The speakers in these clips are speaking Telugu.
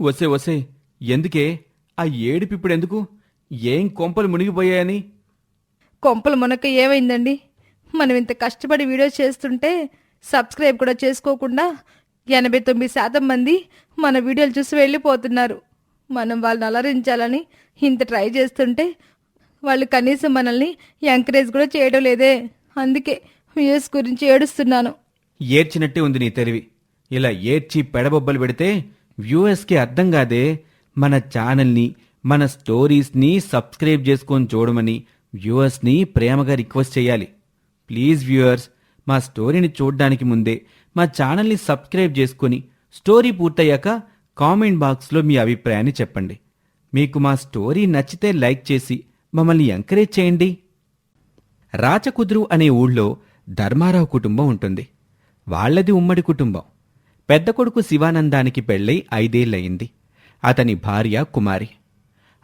వసే వసే. ఎందుకే? ఆ ఏడుపిప్పుడు ఎందుకు? ఏం కొంపలు మునిగిపోయాయని? కొంపలు మనకు ఏమైందండి? మనం ఇంత కష్టపడి వీడియో చేస్తుంటే సబ్స్క్రైబ్ కూడా చేసుకోకుండా ఎనభై తొమ్మిది శాతం మంది మన వీడియోలు చూసి వెళ్ళిపోతున్నారు. మనం వాళ్ళని అలరించాలని ఇంత ట్రై చేస్తుంటే వాళ్ళు కనీసం మనల్ని ఎంకరేజ్ కూడా చేయడం లేదే. అందుకే వ్యూస్ గురించి ఏడుస్తున్నాను. ఏడ్చినట్టే ఉంది నీ తెలివి. ఇలా ఏడ్చి పెడబొబ్బలు పెడితే వ్యూఎస్కి అర్థం కాదే మన ఛానల్ని మన స్టోరీస్ని సబ్స్క్రైబ్ చేసుకొని చూడమని వ్యూవర్స్ని ప్రేమగా రిక్వెస్ట్ చేయాలి. ప్లీజ్ వ్యూవర్స్ మా స్టోరీని చూడడానికి ముందే మా ఛానల్ని సబ్స్క్రైబ్ చేసుకొని స్టోరీ పూర్తయ్యాక కామెంట్ బాక్స్లో మీ అభిప్రాయాన్ని చెప్పండి. మీకు మా స్టోరీ నచ్చితే లైక్ చేసి మమ్మల్ని ఎంకరేజ్ చేయండి. రాచకుదురు అనే ఊళ్ళో ధర్మారావు కుటుంబం ఉంటుంది. వాళ్ళది ఉమ్మడి కుటుంబం. పెద్ద కొడుకు శివానందానికి పెళ్ళై ఐదేళ్ళయింది అతని భార్య కుమారి.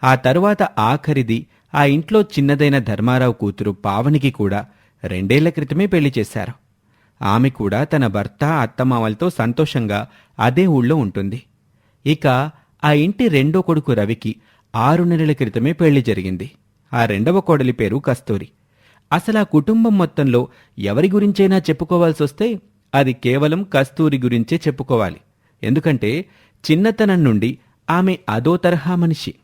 ఆ తరువాత ఆఖరిది ఆ ఇంట్లో చిన్నదైన ధర్మారావు కూతురు పావనికి కూడా రెండేళ్ళ క్రితమే పెళ్ళి చేశారు. ఆమె కూడా తన భర్త అత్తమామలతో సంతోషంగా అదే ఊళ్ళో ఉంటుంది. ఇక ఆ ఇంటి రెండో కొడుకు రవికి ఆరు నెలల క్రితమే పెళ్ళి జరిగింది. ఆ రెండవ కోడలి పేరు కస్తూరి. అసలు ఆ కుటుంబం మొత్తంలో ఎవరి గురించైనా చెప్పుకోవాల్సి వస్తే అది కేవలం కస్తూరి గురించే చెప్పుకోవాలి. ఎందుకంటే చిన్నతనం నుండి ఆమె అదో తరహా మనిషి.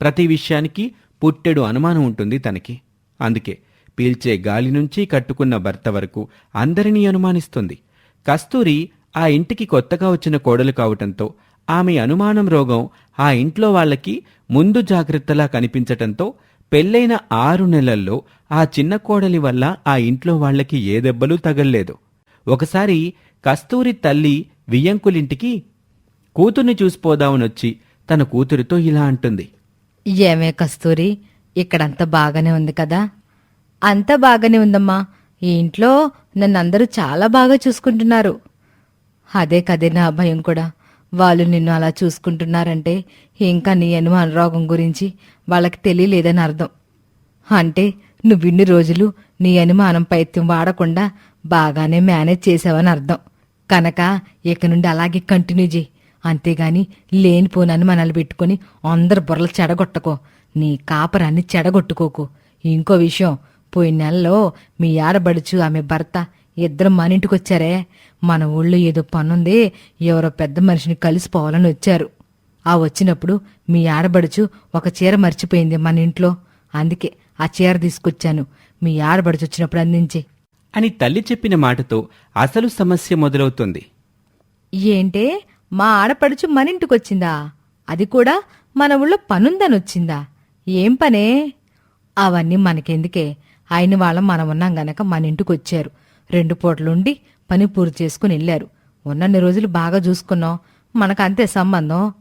ప్రతి విషయానికి పుట్టెడు అనుమానం ఉంటుంది తనకి. అందుకే పీల్చే గాలి నుంచి కట్టుకున్న భర్త వరకు అందరినీ అనుమానిస్తుంది. కస్తూరి ఆ ఇంటికి కొత్తగా వచ్చిన కోడలు కావటంతో ఆమె అనుమానం రోగం ఆ ఇంట్లో వాళ్ళకి ముందు జాగ్రత్తలా కనిపించటంతో పెళ్ళైన ఆరు నెలల్లో ఆ చిన్న కోడలి వల్ల ఆ ఇంట్లో వాళ్ళకి ఏ దెబ్బలు తగల్లేదు. ఒకసారి కస్తూరి తల్లి వియ్యంకులింటికి కూతుర్ని చూసిపోదామనొచ్చి తన కూతురితో ఇలా అంటుంది. ఏమే కస్తూరి ఇక్కడంతా బాగానే ఉంది కదా? అంతా బాగానే ఉందమ్మా. ఈ ఇంట్లో నన్నందరూ చాలా బాగా చూసుకుంటున్నారు. అదే కదే నా భయం కూడా. వాళ్ళు నిన్ను అలా చూసుకుంటున్నారంటే ఇంకా నీ అనుమాన రోగం గురించి వాళ్ళకి తెలియలేదని అర్థం. అంటే నువ్విన్ని రోజులు నీ అనుమానం పైత్యం వాడకుండా బాగానే మేనేజ్ చేసావని అర్థం. కనుక ఇక నుండి అలాగే కంటిన్యూ చేయి. అంతేగాని లేనిపోనని మనల్ని పెట్టుకుని అందరు బుర్రలు చెడగొట్టకో. నీ కాపరాన్ని చెడగొట్టుకోకు. ఇంకో విషయం పోయిన నెలలో మీ ఆడబడుచు ఆమె భర్త ఇద్దరు మన ఇంటికొచ్చారే మన ఊళ్ళో ఏదో పనుంది ఎవరో పెద్ద మనిషిని కలిసిపోవాలని వచ్చారు. ఆ వచ్చినప్పుడు మీ ఆడబడుచు ఒక చీర మర్చిపోయింది మన ఇంట్లో. అందుకే ఆ చీర తీసుకొచ్చాను. మీ ఆడబడుచు వచ్చినప్పుడు అందించి. అని తల్లి చెప్పిన మాటతో అసలు సమస్య మొదలవుతుంది. ఏంటే? మా ఆడపడుచు మన ఇంటికొచ్చిందా అది కూడా మన ఊళ్ళో పనుందని వచ్చిందా ఏం పనే? అవన్నీ మనకెందుకే? అయిన వాళ్ళం మనం ఉన్నాం గనక మన ఇంటికి వచ్చారు రెండు పూటలుండి పని పూర్తి చేసుకుని వెళ్ళారు ఉన్నన్ని రోజులు బాగా చూసుకున్నాం. మనకంతే సంబంధం.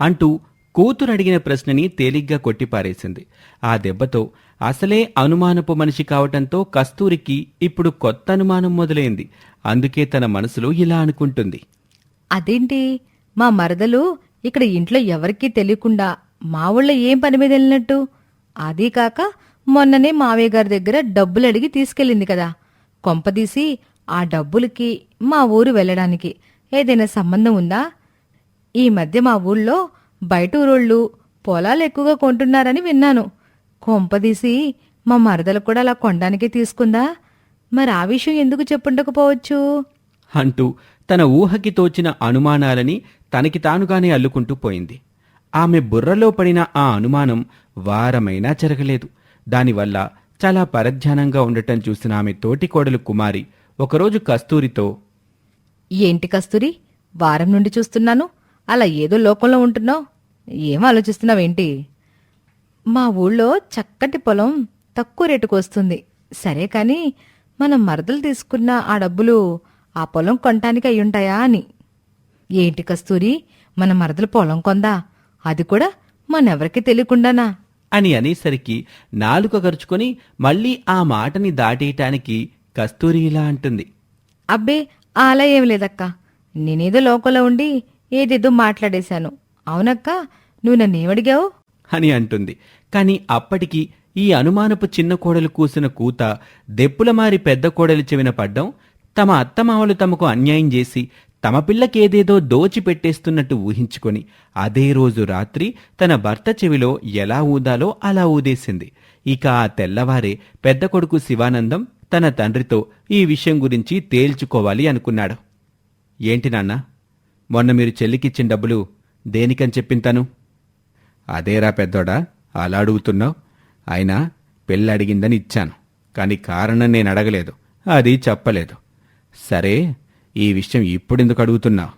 అంటూ కూతురు అడిగిన ప్రశ్నని తేలిగ్గా కొట్టిపారేసింది. ఆ దెబ్బతో అసలే అనుమానపు మనిషి కావటంతో కస్తూరికి ఇప్పుడు కొత్త అనుమానం మొదలైంది. అందుకే తన మనసులో ఇలా అనుకుంటుంది. అదేంటి? మా మరదలు ఇక్కడ ఇంట్లో ఎవరికీ తెలియకుండా మా ఊళ్ళో ఏం పని మీద వెళ్ళినట్టు? అదీ కాక మొన్ననే మావయ్య గారి దగ్గర డబ్బులు అడిగి తీసుకెళ్ళింది కదా. కొంపదీసి ఆ డబ్బులకి మా ఊరు వెళ్ళడానికి ఏదైనా సంబంధం ఉందా? ఈ మధ్య మా ఊళ్ళో బయట ఊరోళ్ళు పొలాలు ఎక్కువగా కొంటున్నారని విన్నాను. కొంపదీసి మా మరదలు కూడా అలా కొనడానికే తీసుకుందా? మరి ఆ విషయం ఎందుకు చెప్పుండకపోవచ్చు? అంటూ తన ఊహకి తోచిన అనుమానాలని తనకి తానుగానే అల్లుకుంటూ పోయింది. ఆమె బుర్రలో పడిన ఆ అనుమానం వారమైనా జరగలేదు. దానివల్ల చాలా పరధ్యానంగా ఉండటం చూసిన ఆమె తోటి కోడలు కుమారి ఒకరోజు కస్తూరితో ఏంటి కస్తూరి? వారం నుండి చూస్తున్నాను. అలా ఏదో లోకంలో ఉంటున్నావు? ఏం ఆలోచిస్తున్నావేంటి? మా ఊళ్ళో చక్కటి పొలం తక్కువ రేటుకు వస్తుంది. సరే కాని మనం మరదలు తీసుకున్న ఆ డబ్బులు ఆ పొలం కొనటానికి అయ్యుంటాయా అని. ఏంటి కస్తూరి? మన మరదలు పొలం కొందా? అది కూడా మనెవరికి తెలియకుండానా? అని అనేసరికి నాలుక గరుచుకొని మళ్ళీ ఆ మాటని దాటేయటానికి కస్తూరి ఇలా అంటుంది. అబ్బే అలా ఏం లేదక్క. నేనేదో లోకంలో ఉండి ఏదేదో మాట్లాడేశాను. అవునక్క నువ్వు నన్నేమడిగావు అని అంటుంది. కాని అప్పటికి ఈ అనుమానపు చిన్న కోడలు కూసిన కూత దెప్పులమారి పెద్ద కోడలు చెవిన పడ్డం తమ అత్తమామలు తమకు అన్యాయం చేసి తమ పిల్లకేదేదో దోచిపెట్టేస్తున్నట్టు ఊహించుకొని అదే రోజు రాత్రి తన భర్త చెవిలో ఎలా ఊదాలో అలా ఊదేసింది. ఇక ఆ తెల్లవారే పెద్ద కొడుకు శివానందం తన తండ్రితో ఈ విషయం గురించి తేల్చుకోవాలి అనుకున్నాడు. ఏంటి నాన్న మొన్న మీరు చెల్లికిచ్చిన డబ్బులు దేనికని చెప్పింతను? అదేరా పెద్దోడా అలా అడుగుతున్నావు? అయినా పెళ్ళి అడిగిందని ఇచ్చాను కానీ కారణం నేను అడగలేదు అది చెప్పలేదు. సరే ఈ విషయం ఇప్పుడెందుకు అడుగుతున్నావు?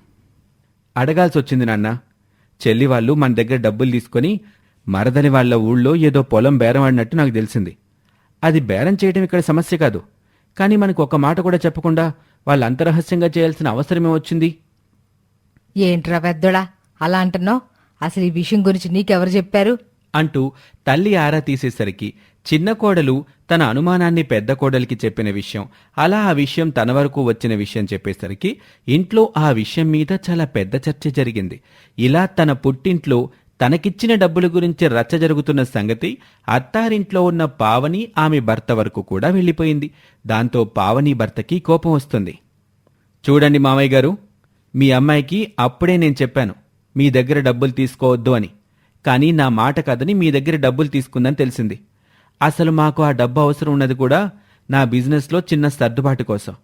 అడగాల్సి వచ్చింది నాన్న. చెల్లి వాళ్ళు మన దగ్గర డబ్బులు తీసుకొని మరదని వాళ్ళ ఊళ్ళో ఏదో పొలం బేరం ఆడినట్టు నాకు తెలిసింది. అది బేరం చేయడం ఇక్కడ సమస్య కాదు. కానీ మనకు ఒక మాట కూడా చెప్పకుండా వాళ్ళు అంతరహస్యంగా చేయాల్సిన అవసరమే వచ్చింది. ఏంట్రా పెద్దోడా? అలా అంటున్నావు? అసలు ఈ విషయం గురించి నీకెవరు చెప్పారు? అంటూ తల్లి ఆరా తీసేసరికి చిన్న కోడలు తన అనుమానాన్ని పెద్ద కోడలికి చెప్పిన విషయం అలా ఆ విషయం తన వరకు వచ్చిన విషయం చెప్పేసరికి ఇంట్లో ఆ విషయం మీద చాలా పెద్ద చర్చ జరిగింది. ఇలా తన పుట్టింట్లో తనకిచ్చిన డబ్బుల గురించి రచ్చ జరుగుతున్న సంగతి అత్తారింట్లో ఉన్న పావని ఆమె భర్త వరకు కూడా వెళ్ళిపోయింది. దాంతో పావని భర్తకి కోపం వస్తుంది. చూడండి మామయ్య గారు మీ అమ్మాయికి అప్పుడే నేను చెప్పాను. మీ దగ్గర డబ్బులు తీసుకోవద్దు అని. కానీ నా మాట కదని మీ దగ్గర డబ్బులు తీసుకుందని తెలిసింది. అసలు మాకు ఆ డబ్బు అవసరం ఉన్నది కూడా నా బిజినెస్లో చిన్న సర్దుబాటు కోసం.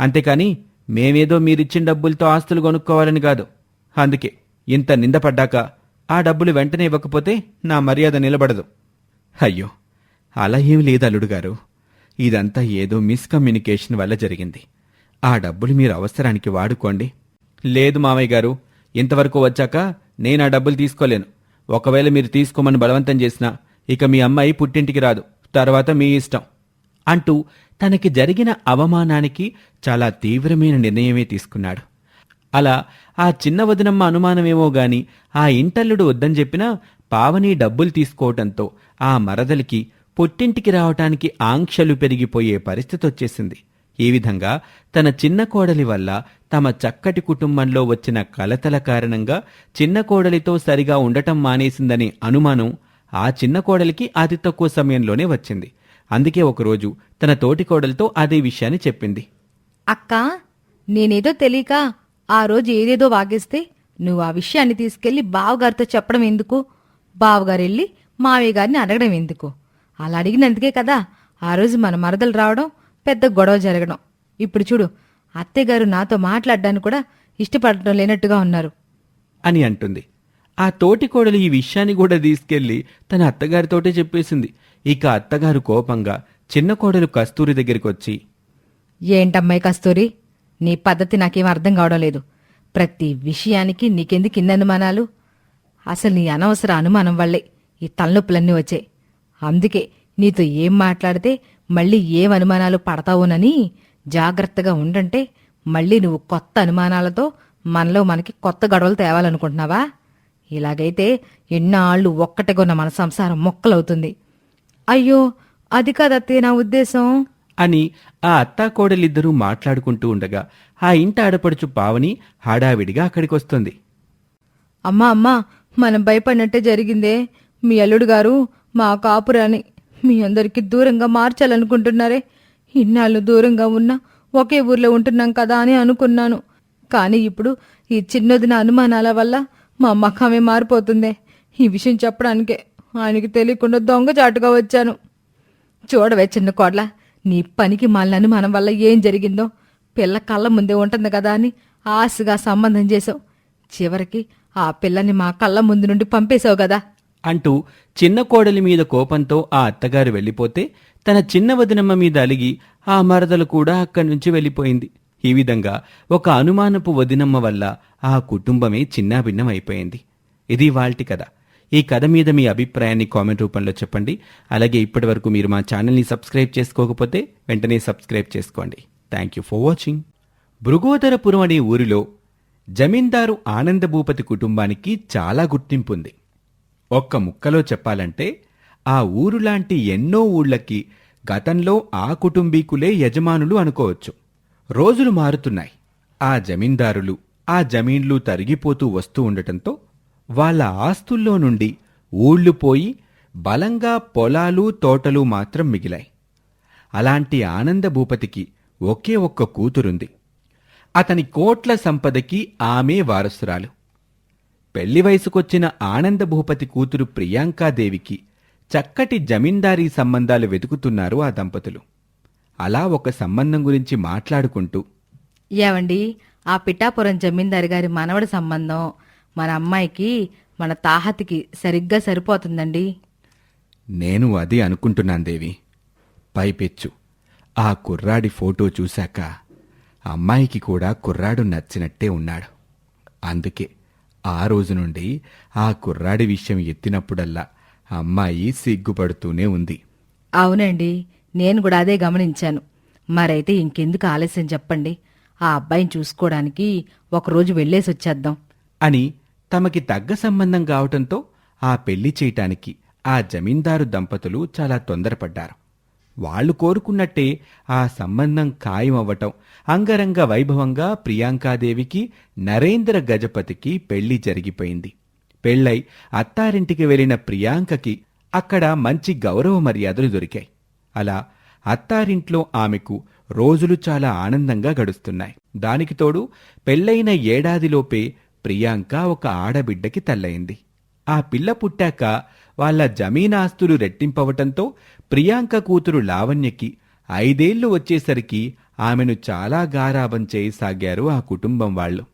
అంతేకాని మేమేదో మీరిచ్చిన డబ్బులతో ఆస్తులు కొనుక్కోవాలని కాదు. అందుకే ఇంత నిందపడ్డాక ఆ డబ్బులు వెంటనే ఇవ్వకపోతే నా మర్యాద నిలబడదు. అయ్యో అలా ఏం లేదు అల్లుడు గారు. ఇదంతా ఏదో మిస్కమ్యూనికేషన్ వల్ల జరిగింది. ఆ డబ్బులు మీరు అవసరానికి వాడుకోండి. లేదు మామయ్య గారు ఇంతవరకు వచ్చాక నేను ఆ డబ్బులు తీసుకోలేను. ఒకవేళ మీరు తీసుకోమని బలవంతం చేసినా ఇక మీ అమ్మాయి పుట్టింటికి రాదు. తర్వాత మీ ఇష్టం. అంటూ తనకి జరిగిన అవమానానికి చాలా తీవ్రమైన నిర్ణయమే తీసుకున్నాడు. అలా ఆ చిన్న వదినమ్మ అనుమానమేమో గాని ఆ ఇంటల్లుడు వద్దని చెప్పినా పావని డబ్బులు తీసుకోవటంతో ఆ మరదలికి పుట్టింటికి రావటానికి ఆంక్షలు పెరిగిపోయే పరిస్థితి వచ్చేసింది ఈ విధంగా తన చిన్న కోడలి వల్ల తమ చక్కటి కుటుంబంలో వచ్చిన కలతల కారణంగా చిన్న కోడలితో సరిగా ఉండటం మానేసిందనే అనుమానం ఆ చిన్న కోడలికి అతి తక్కువ సమయంలోనే వచ్చింది. అందుకే ఒకరోజు తన తోటి కోడలితో అదే విషయాన్ని చెప్పింది. అక్క నేనేదో తెలియక ఆ రోజు ఏదేదో వాగేస్తే నువ్వు ఆ విషయాన్ని తీసుకెళ్ళి బావగారితో చెప్పడం ఎందుకు? బావగారు వెళ్ళి మావయ్య గారిని అడగడం ఎందుకు? అలా అడిగినందుకే కదా ఆ రోజు మన మరదలు రావడం పెద్ద గొడవ జరగడం. ఇప్పుడు చూడు అత్తయ్యగారు నాతో మాట్లాడడానికి కూడా ఇష్టపడటం లేనట్టుగా ఉన్నారు. అని అంటుంది. ఆ తోటి కోడలు ఈ విషయాన్ని కూడా తీసుకెళ్ళి తన అత్తగారితోటే చెప్పేసింది. ఇక అత్తగారు కోపంగా చిన్న కోడలు కస్తూరి దగ్గరికి వచ్చి ఏంటమ్మాయి కస్తూరి? నీ పద్ధతి నాకేం అర్థం కావడం లేదు. ప్రతి విషయానికి నీకెందుకు ఇన్ని అనుమానాలు? అసలు నీ అనవసర అనుమానం వల్లే ఈ తలనొప్పులన్నీ వచ్చాయి. అందుకే నీతో ఏం మాట్లాడితే మళ్ళీ ఏం అనుమానాలు పడతావునని జాగ్రత్తగా ఉండంటే మళ్ళీ నువ్వు కొత్త అనుమానాలతో మనలో మనకి కొత్త గొడవలు తేవాలనుకుంటున్నావా? ఇలాగైతే ఎన్నాళ్ళు ఒక్కటేగొన్న మన సంసారం మొక్కలవుతుంది. అయ్యో అది కాదత్తే నా ఉద్దేశం. అని ఆ అత్తా కోడలిద్దరూ మాట్లాడుకుంటూ ఉండగా ఆ ఇంట ఆడపడుచు పావని హడావిడిగా అక్కడికొస్తుంది. అమ్మా అమ్మా మనం భయపడినట్టే జరిగిందే. మీ అల్లుడు గారు మా కాపురాన్ని మీ అందరికి దూరంగా మార్చాలనుకుంటున్నారే. ఇన్నాళ్ళు దూరంగా ఉన్నా ఒకే ఊర్లో ఉంటున్నాం కదా అని అనుకున్నాను. కానీ ఇప్పుడు ఈ చిన్నదిన అనుమానాల వల్ల మా మఖమే మారిపోతుందే. ఈ విషయం చెప్పడానికే ఆయనకి తెలియకుండా దొంగచాటుగా వచ్చాను. చూడవే చిన్న కోడ్ల నీ పనికి మాలిన అనుమానం వల్ల ఏం జరిగిందో పిల్ల కళ్ళ ముందే ఉంటుంది కదా అని ఆశగా సంబంధం చేశావు. చివరికి ఆ పిల్లని మా కళ్ళ ముందు నుండి పంపేశావు కదా. అంటూ చిన్న కోడలి మీద కోపంతో ఆ అత్తగారు వెళ్ళిపోతే తన చిన్న వదినమ్మ మీద అలిగి ఆ మరదలు కూడా అక్కడి నుంచి వెళ్ళిపోయింది. ఈ విధంగా ఒక అనుమానపు వదినమ్మ వల్ల ఆ కుటుంబమే చిన్నాభిన్నం అయిపోయింది ఇది వాల్టి కథ. ఈ కథ మీద మీ అభిప్రాయాన్ని కామెంట్ రూపంలో చెప్పండి. అలాగే ఇప్పటివరకు మీరు మా ఛానల్ని సబ్స్క్రైబ్ చేసుకోకపోతే వెంటనే సబ్స్క్రైబ్ చేసుకోండి. Thank you for watching. Bhrugodarapuram అనే ఊరిలో జమీందారు ఆనందభూపతి కుటుంబానికి చాలా గుర్తింపు ఉంది. ఒక్క ముక్కలో చెప్పాలంటే ఆ ఊరులాంటి ఎన్నో ఊళ్ళకి గతంలో ఆ కుటుంబీకులే యజమానులు అనుకోవచ్చు. రోజులు మారుతున్నాయి. ఆ జమీందారులు ఆ జమీన్లు తరిగిపోతూ వస్తూ ఉండటంతో వాళ్ళ ఆస్తుల్లో నుండి ఊళ్ళు పోయి బలంగా పొలాలు తోటలు మాత్రం మిగిలాయి. అలాంటి ఆనంద భూపతికి ఒకే ఒక్క కూతురుంది. అతని కోట్ల సంపదకి ఆమె వారసురాలు. పెళ్ళి వయసుకొచ్చిన ఆనంద భూపతి కూతురు ప్రియాంకాదేవికి చక్కటి జమీందారీ సంబంధాలు వెతుకుతున్నారు ఆ దంపతులు. అలా ఒక సంబంధం గురించి మాట్లాడుకుంటూ ఏవండి ఆ పిఠాపురం జమీందారు గారి మనవడి సంబంధం మన అమ్మాయికి మన తాహతికి సరిగ్గా సరిపోతుందండి. నేను అది అనుకుంటున్నాను దేవి. పైపెచ్చు. ఆ కుర్రాడి ఫోటో చూశాక అమ్మాయికి కూడా కుర్రాడు నచ్చినట్టే ఉన్నాడు. అందుకే ఆ రోజు నుండి ఆ కుర్రాడి విషయం ఎత్తినప్పుడల్లా అమ్మాయి సిగ్గుపడుతూనే ఉంది. అవునండి నేను కూడా అదే గమనించాను. మరైతే ఇంకెందుకు ఆలస్యం చెప్పండి. ఆ అబ్బాయిని చూసుకోవడానికి ఒకరోజు వెళ్ళేసి వచ్చేద్దాం. అని తమకి తగ్గ సంబంధం కావటంతో ఆ పెళ్ళి చేయటానికి ఆ జమీందారు దంపతులు చాలా తొందరపడ్డారు. వాళ్ళు కోరుకున్నట్టే ఆ సంబంధం ఖాయమవ్వటం అంగరంగ వైభవంగా ప్రియాంకాదేవికి నరేంద్ర గజపతికి పెళ్ళి జరిగిపోయింది. పెళ్ళై అత్తారింటికి వెళ్ళిన ప్రియాంకకి అక్కడ మంచి గౌరవ మర్యాదలు దొరికాయి. అలా అత్తారింట్లో ఆమెకు రోజులు చాలా ఆనందంగా గడుస్తున్నాయి. దానికి తోడు పెళ్ళైన ఏడాదిలోపే ప్రియాంక ఒక ఆడబిడ్డకి తల్లయింది. ఆ పిల్ల పుట్టాక వాళ్ళ జమీనాస్తులు రెట్టింపవటంతో ప్రియాంక కూతురు లావణ్యకి ఐదేళ్ళు వచ్చేసరికి ఆమెను చాలా గారాబం చేయసాగారు ఆ కుటుంబం వాళ్ళు.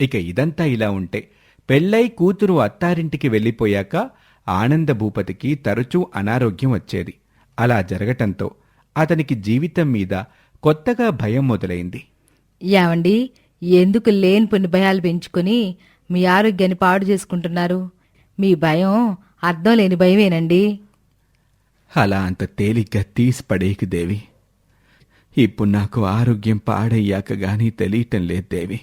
ఇక ఇదంతా ఇలా ఉంటే పెళ్ళై కూతురు అత్తారింటికి వెళ్ళిపోయాక ఆనంద భూపతికి తరచూ అనారోగ్యం వచ్చేది. అలా జరగటంతో అతనికి జీవితం మీద కొత్తగా భయం మొదలైంది. ఏవండి ఎందుకు లేని కొన్ని భయాలు పెంచుకొని మీ ఆరోగ్యాన్ని పాడు చేసుకుంటున్నారు? మీ భయం అర్థం లేని భయమేనండి. అలా అంత తేలిగ్గా తీసి పడేకి దేవి. ఇప్పుడు నాకు ఆరోగ్యం పాడయ్యాక గానీ తెలియటం లేదు దేవి.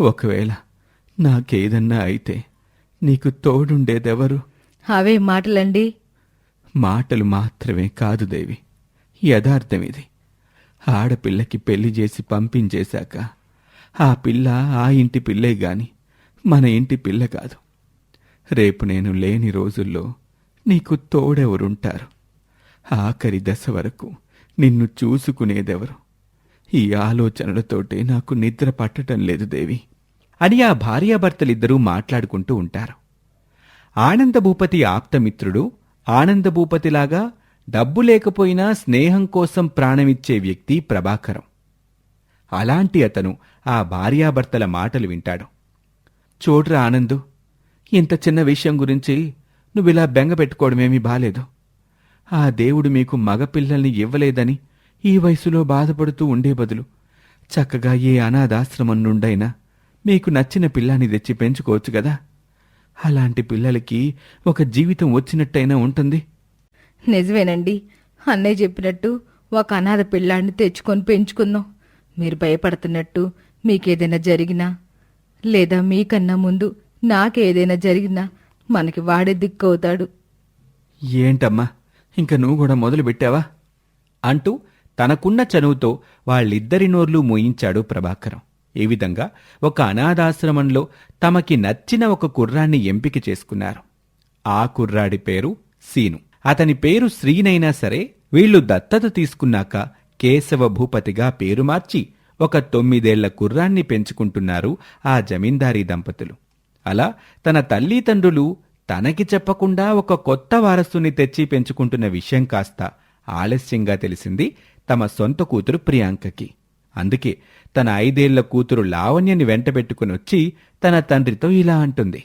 ఒకవేళ నాకేదన్నా అయితే నీకు తోడుండేదెవరు? అవే మాటలండి. మాటలు మాత్రమే కాదు దేవి. యథార్థం ఇది. ఆడపిల్లకి పెళ్ళి చేసి పంపించేశాక ఆ పిల్ల ఆ ఇంటి పిల్లే గాని మన ఇంటి పిల్ల కాదు. రేపు నేను లేని రోజుల్లో నీకు తోడెవరుంటారు? ఆఖరి దశ వరకు నిన్ను చూసుకునేదెవరు? ఈ ఆలోచనలతోటే నాకు నిద్ర పట్టటం లేదు దేవి. అని ఆ భార్యాభర్తలిద్దరూ మాట్లాడుకుంటూ ఉంటారు. ఆనందభూపతి ఆప్తమిత్రుడు ఆనందభూపతిలాగా డబ్బు లేకపోయినా స్నేహం కోసం ప్రాణమిచ్చే వ్యక్తి ప్రభాకరం. అలాంటి అతను ఆ భార్యాభర్తల మాటలు వింటాడు. చూడ్రా ఆనందు ఇంత చిన్న విషయం గురించి నువ్విలా బెంగ పెట్టుకోవడమేమీ బాలేదు. ఆ దేవుడు మీకు మగపిల్లల్ని ఇవ్వలేదని ఈ వయసులో బాధపడుతూ ఉండే బదులు చక్కగా ఏ అనాథాశ్రమం నుండైనా మీకు నచ్చిన పిల్లాన్ని తెచ్చి పెంచుకోవచ్చు కదా? అలాంటి పిల్లలకి ఒక జీవితం వచ్చినట్టయినా ఉంటుంది. నిజమేనండి. అన్నయ్య చెప్పినట్టు ఒక అనాథ పిల్లాడిని తెచ్చుకొని పెంచుకుందాం. మీరు భయపడుతున్నట్టు మీకేదైనా జరిగినా లేదా మీకన్నా ముందు నాకేదైనా జరిగినా మనకి వాడే దిక్కు అవుతాడు ఏంటమ్మా? ఇంక నువ్వు కూడా మొదలు పెట్టావా అంటూ తనకున్న చనువుతో వాళ్ళిద్దరి నోర్లు మోయించాడు ప్రభాకరం. ఈ విధంగా ఒక అనాథాశ్రమంలో తమకి నచ్చిన ఒక కుర్రాన్ని ఎంపిక చేసుకున్నారు. ఆ కుర్రాడి పేరు సీను. అతని పేరు శ్రీనైనా సరే వీళ్ళు దత్తత తీసుకున్నాక కేశవ భూపతిగా పేరు మార్చి ఒక తొమ్మిదేళ్ళ కుర్రాన్ని పెంచుకుంటున్నారు ఆ జమీందారీ దంపతులు. అలా తన తల్లిదండ్రులు తనకి చెప్పకుండా ఒక కొత్త వారసుని తెచ్చి పెంచుకుంటున్న విషయం కాస్త ఆలస్యంగా తెలిసింది తమ సొంత కూతురు ప్రియాంకకి. అందుకే తన ఐదేళ్ళ కూతురు లావణ్యని వెంటబెట్టుకుని వచ్చి తన తండ్రితో ఇలా అంటుంది.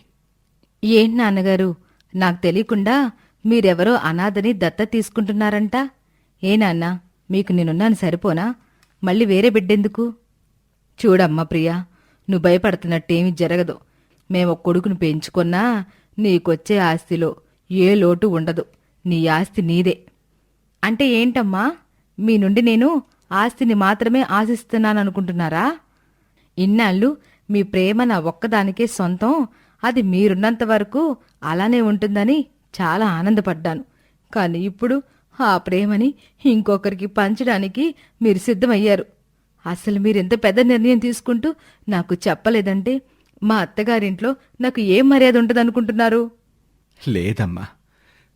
ఏంటి నాన్నగారు నాకు తెలియకుండా మీరెవరో అనాథని దత్త తీసుకుంటున్నారంట. ఏ నాన్న మీకు నేనున్నాను సరిపోనా? మళ్ళీ వేరే బిడ్డెందుకు? చూడమ్మా ప్రియా నువ్వు భయపడుతున్నట్టేమీ జరగదు. మేము కొడుకును పెంచుకున్నా నీకొచ్చే ఆస్తిలో ఏ లోటు ఉండదు. నీ ఆస్తి నీదే. అంటే ఏంటమ్మా? మీ నుండి నేను ఆస్తిని మాత్రమే ఆశిస్తున్నాననుకుంటున్నారా? ఇన్నాళ్ళు మీ ప్రేమ నా ఒక్కదానికే సొంతం. అది మీరున్నంత వరకు అలానే ఉంటుందని చాలా ఆనందపడ్డాను. కానీ ఇప్పుడు ఆ ప్రేమని ఇంకొకరికి పంచడానికి మీరు సిద్ధమయ్యారు. అసలు మీరెంత పెద్ద నిర్ణయం తీసుకుంటూ నాకు చెప్పలేదంటే మా అత్తగారింట్లో నాకు ఏం మర్యాద ఉంటుందనుకుంటున్నారు? లేదమ్మా.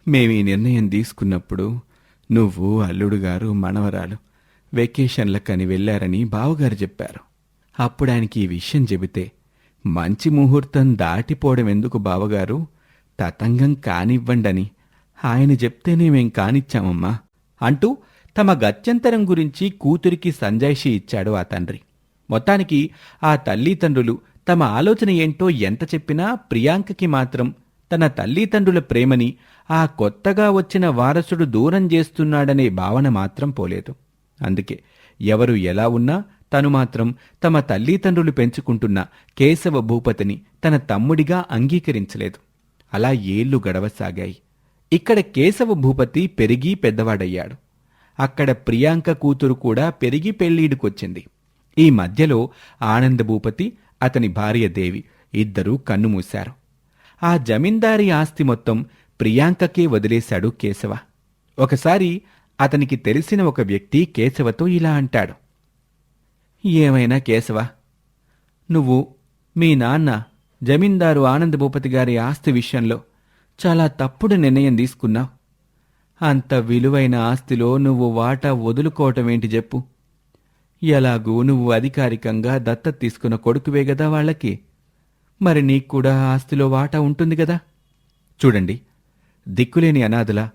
మేము ఈ నిర్ణయం తీసుకున్నప్పుడు నువ్వు అల్లుడు గారు మనవరాలు వెకేషన్లకని వెళ్ళారని బావగారు చెప్పారు. అప్పుడు ఆయనకి ఈ విషయం చెబితే మంచి ముహూర్తం దాటిపోవడం ఎందుకు బావగారు? తతంగం కానివ్వండని. ఆయన చెప్తేనే మేం కానిచ్చామమ్మా అంటూ తమ గత్యంతరం గురించి కూతురికి సంజాయిషి ఇచ్చాడు ఆ తండ్రి. మొత్తానికి ఆ తల్లిదండ్రులు తమ ఆలోచన ఏంటో ఎంత చెప్పినా ప్రియాంకకి మాత్రం తన తల్లిదండ్రుల ప్రేమని ఆ కొత్తగా వచ్చిన వారసుడు దూరం చేస్తున్నాడనే భావన మాత్రం పోలేదు. అందుకే ఎవరు ఎలా ఉన్నా తను మాత్రం తమ తల్లిదండ్రులు పెంచుకుంటున్న కేశవ భూపతిని తన తమ్ముడిగా అంగీకరించలేదు. అలా ఏళ్ళు గడవసాగాయి. ఇక్కడ కేశవ భూపతి పెరిగి పెద్దవాడయ్యాడు. అక్కడ ప్రియాంక కూతురు కూడా పెరిగి పెళ్ళిడికొచ్చింది ఈ మధ్యలో ఆనంద భూపతి అతని భార్య దేవి ఇద్దరూ కన్నుమూశారు ఆ జమీందారీ ఆస్తి మొత్తం ప్రియాంకకే వదిలేశాడు కేశవ. ఒకసారి అతనికి తెలిసిన ఒక వ్యక్తి కేశవతో ఇలా అంటాడు. ఏమైనా కేశవ నువ్వు మీ నాన్న జమీందారు ఆనంద భూపతి గారి ఆస్తి విషయంలో చాలా తప్పుడు నిర్ణయం తీసుకున్నావు. అంత విలువైన ఆస్తిలో నువ్వు వాటా వదులుకోవటం ఏంటి చెప్పు. ఎలాగూ నువ్వు అధికారికంగా దత్తత తీసుకున్న కొడుకువే గదా వాళ్ళకి. మరి నీకు కూడా ఆస్తిలో వాటా ఉంటుంది కదా చూడండి దిక్కులేని అనాథల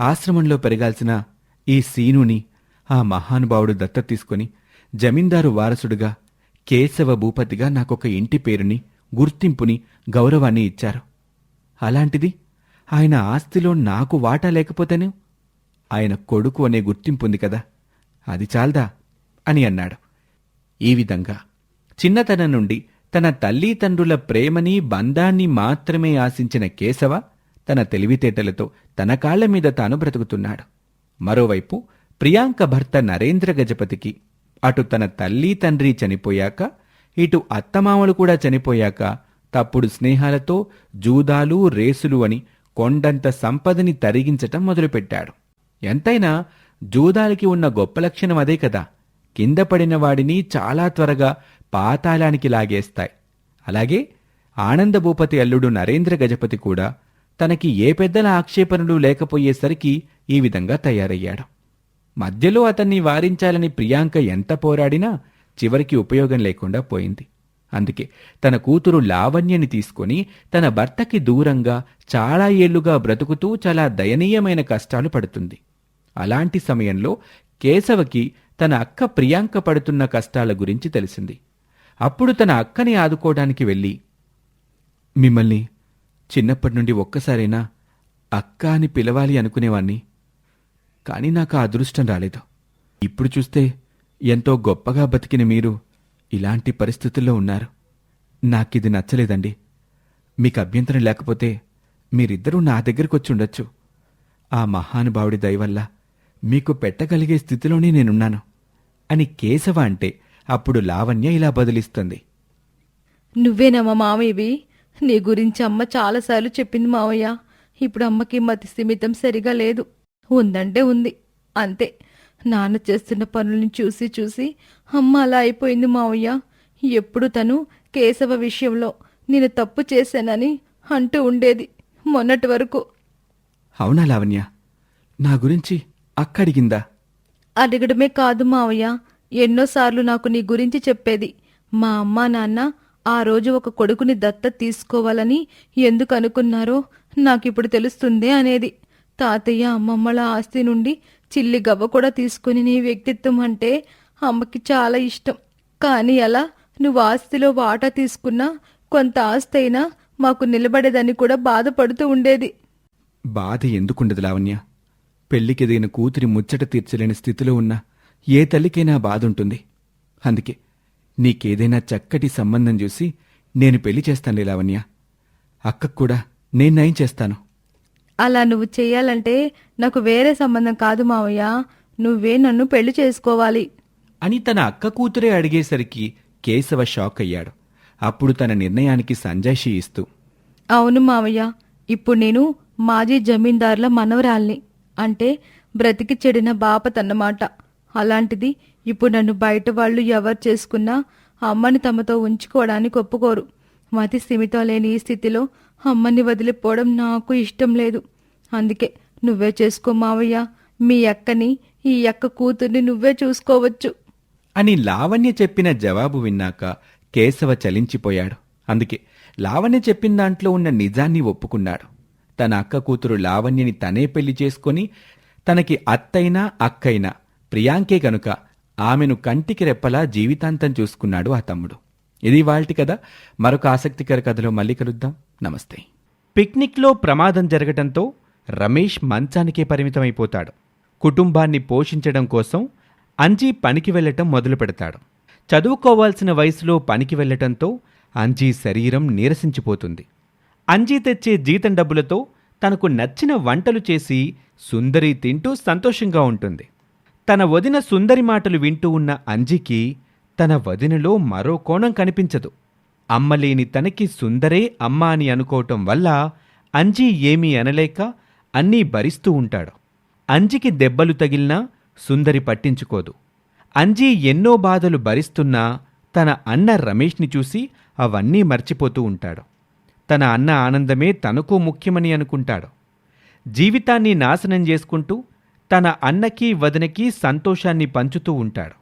ఆశ్రమంలో పెరగాల్సిన ఈ సీనుని ఆ మహానుభావుడు దత్త తీసుకుని జమీందారు వారసుడుగా కేశవ భూపతిగా నాకొక ఇంటి పేరుని గుర్తింపుని గౌరవాన్ని ఇచ్చారు. అలాంటిది ఆయన ఆస్తిలో నాకు వాటా లేకపోతేనే? ఆయన కొడుకు అనే గుర్తింపు ఉంది కదా అది చాలదా? అని అన్నాడు. ఈ విధంగా చిన్నతనం నుండి తన తల్లిదండ్రుల ప్రేమని బంధాన్ని మాత్రమే ఆశించిన కేశవ తన తెలివితేటలతో తన కాళ్ళ మీద తాను బ్రతుకుతున్నాడు. మరోవైపు ప్రియాంక భర్త నరేంద్ర గజపతికి అటు తన తల్లి తండ్రి చనిపోయాక ఇటు అత్తమామలు కూడా చనిపోయాక తప్పుడు స్నేహాలతో జూదాలు రేసులు అని కొండంత సంపదని తరిగించటం మొదలుపెట్టాడు. ఎంతైనా జూదాలకి ఉన్న గొప్ప లక్షణం అదే కదా. కింద పడిన వాడిని చాలా త్వరగా పాతాళానికి లాగేస్తాయి. అలాగే ఆనందభూపతి అల్లుడు నరేంద్ర గజపతి కూడా తనకి ఏ పెద్దల ఆక్షేపణలు లేకపోయేసరికి ఈ విధంగా తయారయ్యాడు. మధ్యలో అతన్ని వారించాలని ప్రియాంక ఎంత పోరాడినా చివరికి ఉపయోగం లేకుండా పోయింది. అందుకే తన కూతురు లావణ్యని తీసుకొని తన భర్తకి దూరంగా చాలా ఏళ్ళుగా బ్రతుకుతూ చాలా దయనీయమైన కష్టాలు పడుతుంది. అలాంటి సమయంలో కేశవకి తన అక్క ప్రియాంక పడుతున్న కష్టాల గురించి తెలిసింది. అప్పుడు తన అక్కని ఆదుకోవడానికి వెళ్ళి మిమ్మల్ని చిన్నప్పటి నుండి ఒక్కసారైనా అక్క అని పిలవాలి అనుకునేవాణ్ణి. కానీ నాకు ఆ అదృష్టం రాలేదు. ఇప్పుడు చూస్తే ఎంతో గొప్పగా బతికిన మీరు ఇలాంటి పరిస్థితుల్లో ఉన్నారు. నాకిది నచ్చలేదండి. మీకు అభ్యంతరం లేకపోతే మీరిద్దరూ నా దగ్గరికి వచ్చి ఉండొచ్చు. ఆ మహానుభావుడి దయవల్ల మీకు పెట్టగలిగే స్థితిలోనే నేనున్నాను. అని కేశవ అంటే అప్పుడు లావణ్య ఇలా బదిలిస్తుంది. నువ్వేనమ్మా మామయ్యవి నీ గురించి అమ్మ చాలాసార్లు చెప్పింది మావయ్య. ఇప్పుడు అమ్మకి మతి స్థిమితం సరిగా లేదు. ఉందంటే ఉంది. అంతే. నాన్న చేస్తున్న పనుల్ని చూసి చూసి అమ్మ అలా అయిపోయింది మావయ్య. ఎప్పుడు తను కేశవ విషయంలో నేను తప్పు చేశానని అంటూ ఉండేది మొన్నటి వరకు. అవునా లావణ్య? నా గురించి అక్కడిగిందా? అడగడమే కాదు మావయ్య. ఎన్నోసార్లు నాకు నీ గురించి చెప్పేది. మా అమ్మా నాన్న ఆ రోజు ఒక కొడుకుని దత్త తీసుకోవాలని ఎందుకు అనుకున్నారో నాకిప్పుడు తెలుస్తుంది అనేది. తాతయ్య అమ్మమ్మల ఆస్తి నుండి చిల్లి గవ్వ కూడా తీసుకుని నీ వ్యక్తిత్వం అంటే అమ్మకి చాలా ఇష్టం. కానీ అలా నువ్వు ఆస్తిలో వాటా తీసుకున్నా కొంత ఆస్తి అయినా మాకు నిలబడేదని కూడా బాధపడుతూ ఉండేది. బాధ ఎందుకుండదు లావణ్య? పెళ్ళికెదిగిన కూతురి ముచ్చట తీర్చలేని స్థితిలో ఉన్న ఏ తల్లికైనా బాధ ఉంటుంది అందుకే నీకేదైనా చక్కటి సంబంధం చూసి నేను పెళ్ళి చేస్తానులే లావణ్య. అక్కకు కూడా నేను నయం చేస్తాను. అలా నువ్వు చెయ్యాలంటే నాకు వేరే సంబంధం కాదు మావయ్య. నువ్వే నన్ను పెళ్ళి చేసుకోవాలి. అని తన అక్క కూతురే అడిగేసరికి కేశవ షాక్ అయ్యాడు. అప్పుడు తన నిర్ణయానికి సంజాయిషి ఇస్తూ అవును మావయ్య ఇప్పుడు నేను మాజీ జమీందారుల మనవరాల్ని. అంటే బ్రతికి చెడిన బాపతన్నమాట. అలాంటిది ఇప్పుడు నన్ను బయట వాళ్ళు ఎవరు చేసుకున్నా అమ్మని తమతో ఉంచుకోవడానికి ఒప్పుకోరు మతి స్థిమితం లేని ఈ స్థితిలో అమ్మని వదిలిపోవడం నాకు ఇష్టం లేదు. అందుకే నువ్వే చేసుకో మావయ్య. మీ అక్కని ఈ అక్క కూతుర్ని నువ్వే చూసుకోవచ్చు. అని లావణ్య చెప్పిన జవాబు విన్నాక కేశవ చలించిపోయాడు. అందుకే లావణ్య చెప్పిన దాంట్లో ఉన్న నిజాన్ని ఒప్పుకున్నాడు. తన అక్క కూతురు లావణ్యని తనే పెళ్ళి చేసుకొని తనకి అత్తైనా అక్కైనా ప్రియాంకే గనుక ఆమెను కంటికి రెప్పలా జీవితాంతం చూసుకున్నాడు ఆ తమ్ముడు. ఇది వాల్టి కథ. మరొక ఆసక్తికర కథలో మళ్ళీ కలుద్దాం. నమస్తే. పిక్నిక్లో ప్రమాదం జరగటంతో రమేష్ మంచానికే పరిమితమైపోతాడు. కుటుంబాన్ని పోషించడం కోసం అంజీ పనికి వెళ్ళటం మొదలు పెడతాడు. చదువుకోవాల్సిన వయసులో పనికి వెళ్ళటంతో అంజీ శరీరం నీరసించిపోతుంది. అంజీ తెచ్చే జీతం డబ్బులతో తనకు నచ్చిన వంటలు చేసి సుందరి తింటూ సంతోషంగా ఉంటుంది. తన వదిన సుందరి మాటలు వింటూ ఉన్న అంజీకి తన వదినలో మరో కోణం కనిపించదు. అమ్మలేని తనకి సుందరే అమ్మ అని అనుకోవటం వల్ల అంజీ ఏమీ అనలేక అన్నీ భరిస్తూ ఉంటాడు. అంజికి దెబ్బలు తగిలినా సుందరి పట్టించుకోదు. అంజీ ఎన్నో బాధలు భరిస్తున్నా తన అన్న రమేష్ని చూసి అవన్నీ మర్చిపోతూ ఉంటాడు. తన అన్న ఆనందమే తనకు ముఖ్యమని అనుకుంటాడు. జీవితాన్ని నాశనం చేసుకుంటూ తన అన్నకి వదినకి సంతోషాన్ని పంచుతూ ఉంటాడు.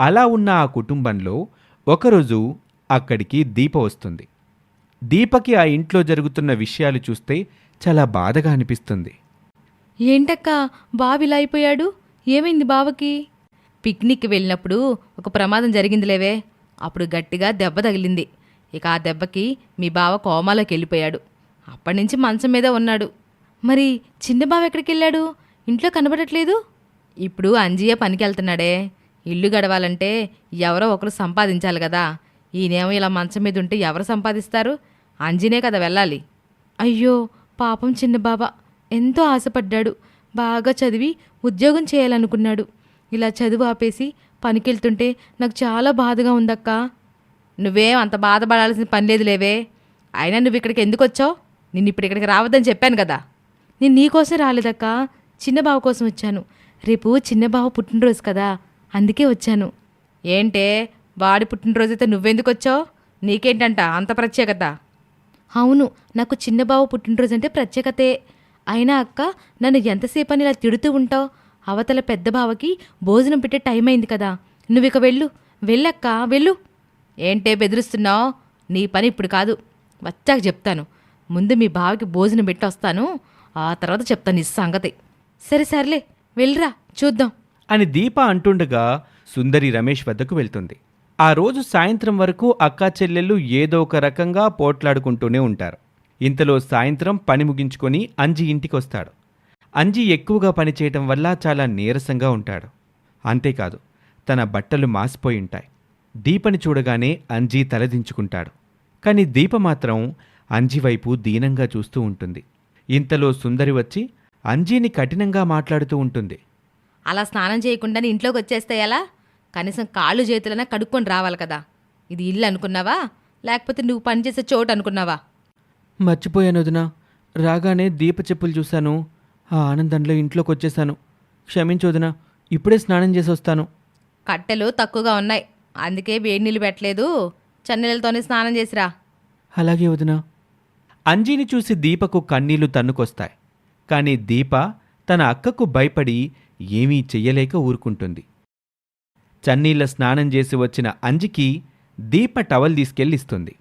అలా ఉన్న ఆ కుటుంబంలో ఒకరోజు అక్కడికి దీప వస్తుంది. దీపకి ఆ ఇంట్లో జరుగుతున్న విషయాలు చూస్తే చాలా బాధగా అనిపిస్తుంది. ఏంటక్క బావిలా అయిపోయాడు? ఏమైంది బావకి? పిక్నిక్కి వెళ్ళినప్పుడు ఒక ప్రమాదం జరిగిందిలేవే. అప్పుడు గట్టిగా దెబ్బ తగిలింది. ఇక ఆ దెబ్బకి మీ బావ కోమాలోకి వెళ్ళిపోయాడు. అప్పటి నుంచి మంచం మీద ఉన్నాడు. మరి చిన్న బావ ఎక్కడికి వెళ్ళాడు ఇంట్లో కనబడట్లేదు? ఇప్పుడు అంజీయ పనికి వెళ్తున్నాడే ఇల్లు గడవాలంటే ఎవరో ఒకరు సంపాదించాలి కదా. ఈయనేమో ఇలా మంచం మీద ఉంటే ఎవరు సంపాదిస్తారు? అంజనే కదా వెళ్ళాలి. అయ్యో పాపం చిన్న బాబా. ఎంతో ఆశపడ్డాడు. బాగా చదివి ఉద్యోగం చేయాలనుకున్నాడు. ఇలా చదువు ఆపేసి పనికెళ్తుంటే నాకు చాలా బాధగా ఉందక్క. నువ్వేం అంత బాధపడాల్సిన పని లేదు లేవే. అయినా నువ్వు ఇక్కడికి ఎందుకు వచ్చావు? నిన్ను ఇప్పుడు ఇక్కడికి రావద్దని చెప్పాను కదా. నేను నీకోసం రాలేదక్క. చిన్న కోసం వచ్చాను. రేపు చిన్న పుట్టినరోజు కదా. అందుకే వచ్చాను. ఏంటే? వాడి పుట్టినరోజు అయితే నువ్వెందుకు వచ్చావు నీకేంటంట? అంత ప్రత్యేకత. అవును నాకు చిన్న బావ పుట్టినరోజు అంటే ప్రత్యేకతే. అయినా అక్క నన్ను ఎంతసేపు అని ఇలా తిడుతూ ఉంటావు? అవతల పెద్ద బావకి భోజనం పెట్టే టైం అయింది కదా. నువ్వు ఇక వెళ్ళు. వెళ్ళక్క వెళ్ళు. ఏంటే బెదిరిస్తున్నావు? నీ పని ఇప్పుడు కాదు. వచ్చాక చెప్తాను. ముందు మీ బావకి భోజనం పెట్టి వస్తాను ఆ తర్వాత చెప్తాను ఈ సంగతి. సరే సర్లే. వెళ్ళిరా. చూద్దాం. అని దీప అంటుండగా సుందరి రమేష్ వద్దకు వెళ్తుంది. ఆ రోజు సాయంత్రం వరకు అక్కా చెల్లెళ్ళు ఏదో ఒక రకంగా పోట్లాడుకుంటూనే ఉంటారు. ఇంతలో సాయంత్రం పని ముగించుకొని అంజి ఇంటికి వస్తాడు అంజి ఎక్కువగా పనిచేయటం వల్ల చాలా నీరసంగా ఉంటాడు. అంతేకాదు తన బట్టలు మాసిపోయి ఉంటాయి. దీపని చూడగానే అంజీ తలదించుకుంటాడు. కానీ దీప మాత్రం అంజి వైపు దీనంగా చూస్తూ ఉంటుంది. ఇంతలో సుందరి వచ్చి అంజీని కఠినంగా మాట్లాడుతూ ఉంటుంది. అలా స్నానం చేయకుండానే ఇంట్లోకి వచ్చేస్తే ఎలా? కనీసం కాళ్ళు చేతులైనా కడుక్కొని రావాలి కదా. ఇది ఇల్లు అనుకున్నావా? లేకపోతే నువ్వు పనిచేసే చోటు అనుకున్నావా? మర్చిపోయాను వదినా. రాగానే దీప చెప్పులు చూశాను. ఆ ఆనందంలో ఇంట్లోకి వచ్చేసాను క్షమించు వదినా ఇప్పుడే స్నానం చేసి వస్తాను. కట్టెలు తక్కువగా ఉన్నాయి. అందుకే వేడి నీళ్ళు పెట్టలేదు. చన్నీళ్ళతోనే స్నానం చేసిరా. అలాగే వదినా. అంజీని చూసి దీపకు కన్నీళ్ళు తన్నుకొస్తాయి. కానీ దీప తన అక్కకు భయపడి ఏమీ చెయ్యలేక ఊరుకుంటుంది. చన్నీళ్ళ స్నానం చేసి వచ్చిన అంజికి దీప టవల్ తీసుకెళ్ళిస్తుంది.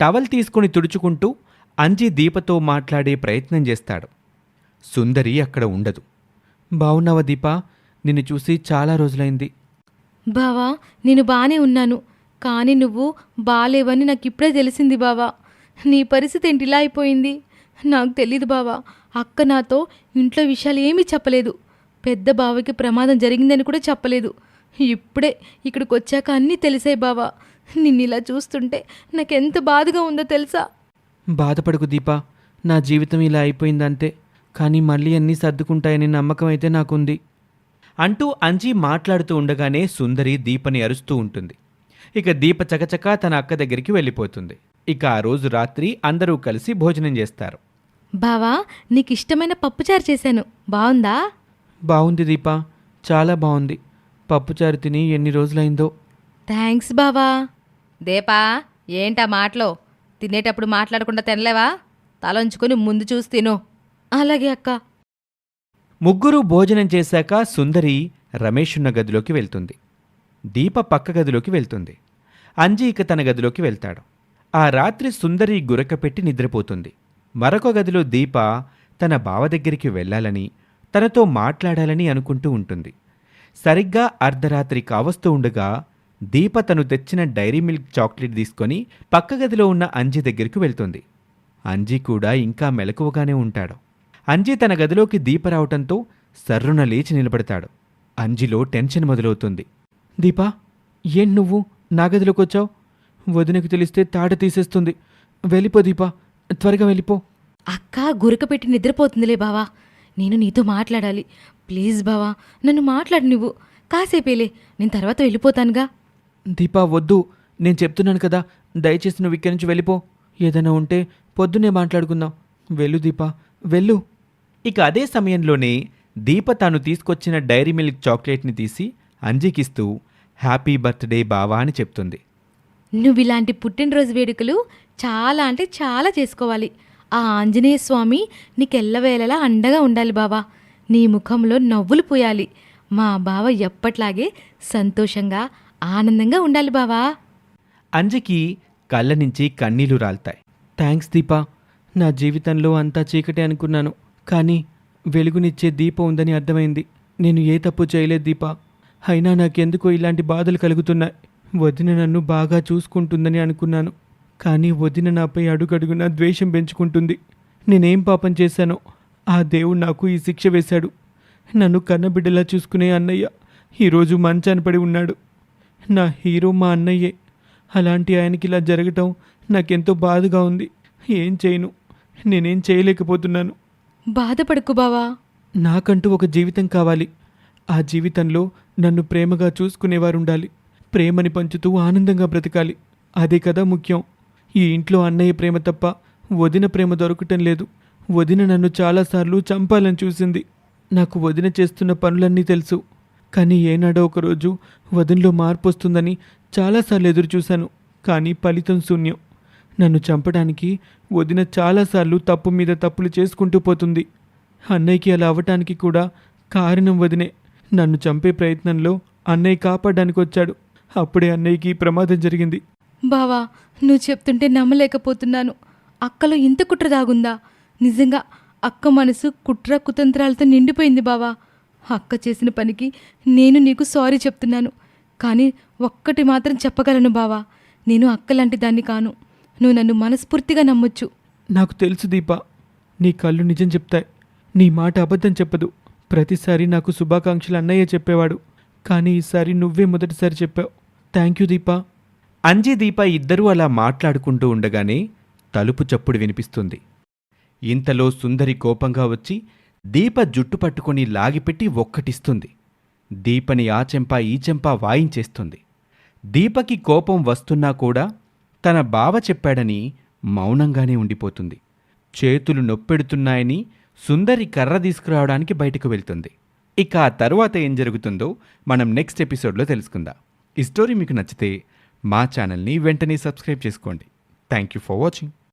టవల్ తీసుకుని తుడుచుకుంటూ అంజి దీపతో మాట్లాడే ప్రయత్నం చేస్తాడు. సుందరి అక్కడ ఉండదు. బావున్నావా దీప? నిన్ను చూసి చాలా రోజులైంది. బావా నేను బానే ఉన్నాను. కానీ నువ్వు బాలేవని నాకు ఇప్పుడే తెలిసింది బావా. నీ పరిస్థితి ఏంటిలా అయిపోయింది? నాకు తెలీదు బావా. అక్క నాతో ఇంట్లో విషయాలు ఏమీ చెప్పలేదు. పెద్ద బావకి ప్రమాదం జరిగిందని కూడా చెప్పలేదు. ఇప్పుడే ఇక్కడికి వచ్చాక అన్నీ తెలిసాయి బావా. నిన్ను ఇలా చూస్తుంటే నాకెంత బాధగా ఉందో తెలుసా? బాధపడకు దీపా. నా జీవితం ఇలా అయిపోయిందంతే. కానీ మళ్ళీ అన్నీ సర్దుకుంటాయని నమ్మకం అయితే నాకుంది. అంటూ అంజీ మాట్లాడుతూ ఉండగానే సుందరి దీపని అరుస్తూ ఉంటుంది. ఇక దీప చకచకా తన అక్క దగ్గరికి వెళ్ళిపోతుంది. ఇక ఆ రోజు రాత్రి అందరూ కలిసి భోజనం చేస్తారు. బావా నీకు ఇష్టమైన పప్పుచారు చేశాను. బాగుందా బాగుంది దీపా. చాలా బాగుంది. పప్పుచారు తిని ఎన్ని రోజులైందో. థ్యాంక్స్ బావా. దేపా ఏంటా మాటలో? తినేటప్పుడు మాట్లాడకుండా తినలేవా? తలంచుకొని ముందు చూసి తిను. అలాగే అక్క. ముగ్గురు భోజనం చేశాక సుందరి రమేష్ ఉన్న గదిలోకి వెళ్తుంది. దీప పక్క గదిలోకి వెళ్తుంది. అంజి ఇక తన గదిలోకి వెళ్తాడు. ఆ రాత్రి సుందరి గురక పెట్టి నిద్రపోతుంది. మరొక గదిలో దీప తన బావ దగ్గరికి వెళ్ళాలని తనతో మాట్లాడాలని అనుకుంటూ ఉంటుంది. సరిగ్గా అర్ధరాత్రి కావస్తూ ఉండగా దీప తను తెచ్చిన డైరీ మిల్క్ చాక్లెట్ తీసుకొని పక్క గదిలో ఉన్న అంజి దగ్గరికి వెళ్తుంది. అంజి కూడా ఇంకా మెలకువగానే ఉంటాడు. అంజి తన గదిలోకి దీప రావటంతో సర్రున లేచి నిలబడతాడు. అంజిలో టెన్షన్ మొదలవుతుంది. దీపా ఏం నువ్వు? నా గదిలోకి వచ్చావు వదినకు తెలిస్తే తాట తీసేస్తుంది. వెళ్ళిపో దీపా త్వరగా వెళ్ళిపో. అక్క గురక పెట్టి నిద్రపోతుందిలే బావా. నేను నీతో మాట్లాడాలి. ప్లీజ్ బావా నన్ను మాట్లాడు నువ్వు. కాసేపేలే నేను తర్వాత వెళ్ళిపోతానుగా. దీపా వద్దు. నేను చెప్తున్నాను కదా దయచేసి నువ్వు ఇక్కడి నుంచి వెళ్ళిపో. ఏదైనా ఉంటే పొద్దున్నే మాట్లాడుకుందాం. వెళ్ళు దీపా వెళ్ళు. ఇక అదే సమయంలోనే దీప తాను తీసుకొచ్చిన డైరీ మిల్క్ చాక్లెట్ని తీసి అంజికిస్తూ హ్యాపీ బర్త్డే బావా అని చెప్తుంది. నువ్వు ఇలాంటి పుట్టినరోజు వేడుకలు చాలా అంటే చాలా చేసుకోవాలి. ఆ ఆంజనేయ స్వామి నీకెల్లవేళలా అండగా ఉండాలి బావా. నీ ముఖంలో నవ్వులు పోయాలి. మా బావ ఎప్పట్లాగే సంతోషంగా ఆనందంగా ఉండాలి బావా. అంజకి కళ్ళ నుంచి కన్నీళ్ళు రాలుతాయి. థ్యాంక్స్ దీపా. నా జీవితంలో అంతా చీకటి అనుకున్నాను. కానీ వెలుగునిచ్చే దీపం ఉందని అర్థమైంది. నేను ఏ తప్పు చేయలేదు దీపా. అయినా నాకెందుకో ఇలాంటి బాధలు కలుగుతున్నాయి. వదిన నన్ను బాగా చూసుకుంటుందని అనుకున్నాను. కానీ వదిన నాపై అడుగడుగునా ద్వేషం పెంచుకుంటుంది. నేనేం పాపం చేశానో? ఆ దేవుడు నాకు ఈ శిక్ష వేశాడు. నన్ను కన్నబిడ్డలా చూసుకునే అన్నయ్య ఈరోజు మంచాన పడి ఉన్నాడు. నా హీరో మా అన్నయ్యే. అలాంటి ఆయనకి ఇలా జరగటం నాకెంతో బాధగా ఉంది. ఏం చేయను? నేనేం చేయలేకపోతున్నాను. బాధపడకు బావా. నాకంటూ ఒక జీవితం కావాలి. ఆ జీవితంలో నన్ను ప్రేమగా చూసుకునేవారు ఉండాలి ప్రేమని పంచుతూ ఆనందంగా బ్రతకాలి. అదే కదా ముఖ్యం. ఈ ఇంట్లో అన్నయ్య ప్రేమ తప్ప వదిన ప్రేమ దొరకటం లేదు. వదిన నన్ను చాలాసార్లు చంపాలని చూసింది. నాకు వదిన చేస్తున్న పనులన్నీ తెలుసు. కానీ ఏనాడో ఒకరోజు వదినలో మార్పు వస్తుందని చాలాసార్లు ఎదురు చూశాను. కానీ ఫలితం శూన్యం. నన్ను చంపడానికి వదిన చాలాసార్లు తప్పు మీద తప్పులు చేసుకుంటూ పోతుంది. అన్నయ్యకి అలా అవ్వటానికి కూడా కారణం వదినే. నన్ను చంపే ప్రయత్నంలో అన్నయ్య కాపాడడానికి వచ్చాడు అప్పుడే అన్నయ్యకి ప్రమాదం జరిగింది. బావా నువ్వు చెప్తుంటే నమ్మలేకపోతున్నాను. అక్కలో ఇంత కుట్ర దాగుందా? నిజంగా అక్క మనసు కుట్ర కుతంత్రాలతో నిండిపోయింది బావా. అక్క చేసిన పనికి నేను నీకు సారీ చెప్తున్నాను. కానీ ఒక్కటి మాత్రం చెప్పగలను బావా. నేను అక్కలాంటి దాన్ని కాను. నువ్వు నన్ను మనస్ఫూర్తిగా నమ్మొచ్చు. నాకు తెలుసు దీప నీ కళ్ళు నిజం చెప్తాయి. నీ మాట అబద్ధం చెప్పదు. ప్రతిసారి నాకు శుభాకాంక్షలు అన్నయ్య చెప్పేవాడు. కానీ ఈసారి నువ్వే మొదటిసారి చెప్పావు. Thank you Deepa. Anji Deepa ఇద్దరూ అలా మాట్లాడుకుంటూ ఉండగానే తలుపు చప్పుడు వినిపిస్తుంది. ఇంతలో సుందరి కోపంగా వచ్చి దీప జుట్టు పట్టుకొని లాగిపెట్టి ఒక్కటిస్తుంది. దీపని ఆ చెంప ఈ చెంప వాయించేస్తుంది. దీపకి కోపం వస్తున్నా కూడా తన బావ చెప్పాడని మౌనంగానే ఉండిపోతుంది. చేతులు నొప్పెడుతున్నాయని సుందరి కర్ర తీసుకురావడానికి బయటకు వెళ్తుంది. ఇక ఆ తరువాత ఏం జరుగుతుందో మనం నెక్స్ట్ ఎపిసోడ్లో తెలుసుకుందాం. ఈ స్టోరీ మీకు నచ్చితే మా ఛానల్ని వెంటనే సబ్స్క్రైబ్ చేసుకోండి. Thank you for watching